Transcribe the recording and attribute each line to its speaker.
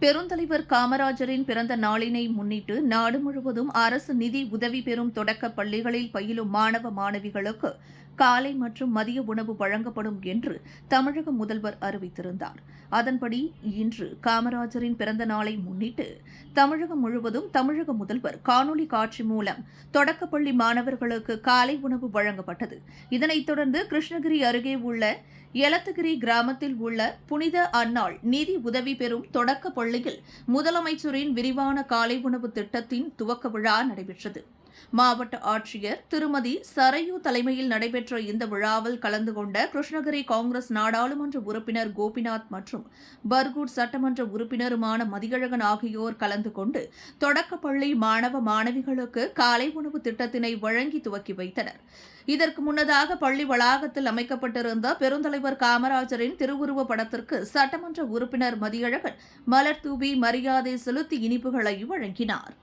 Speaker 1: பெருந்தலைவர் காமராஜரின் பிறந்த நாளினை முன்னிட்டு நாடு முழுவதும் அரசு நிதி உதவி பெறும் தொடக்க பள்ளிகளில் பயிலும் மாணவ மாணவிகளுக்கு காலை மற்றும் மதிய உணவு வழங்கப்படும் என்று தமிழக முதல்வர் அறிவித்திருந்தார். அதன்படி இன்று காமராஜரின் பிறந்த நாளை முன்னிட்டு தமிழகம் முழுவதும் தமிழக முதல்வர் காணொலி காட்சி மூலம் தொடக்கப்பள்ளி மாணவர்களுக்கு காலை உணவு வழங்கப்பட்டது. இதனைத் தொடர்ந்து கிருஷ்ணகிரி அருகே உள்ள எலத்தகிரி கிராமத்தில் உள்ள புனித அன்னாள் நிதி உதவி பெறும் தொடக்க பள்ளியில் முதலமைச்சரின் விரிவான காலை உணவு திட்டத்தின் துவக்க விழா நடைபெற்றது. மாவட்ட ஆட்சியர் திருமதி சரையு தலைமையில் நடைபெற்ற இந்த விழாவில் கலந்து கொண்ட கிருஷ்ணகிரி காங்கிரஸ் நாடாளுமன்ற உறுப்பினர் கோபிநாத் மற்றும் பர்கூர் சட்டமன்ற உறுப்பினருமான மதியழகன் ஆகியோர் கலந்து கொண்டு தொடக்கப்பள்ளி மாணவ மாணவிகளுக்கு காலை உணவு திட்டத்தினை வழங்கி துவக்கி வைத்தனர். இதற்கு முன்னதாக பள்ளி வளாகத்தில் அமைக்கப்பட்டிருந்த பெருந்தலைவர் காமராஜரின் திருவுருவப் படத்திற்கு சட்டமன்ற உறுப்பினர் மதியழகன் மலர் தூவி மரியாதை செலுத்தி இனிப்புகளை வழங்கினார்.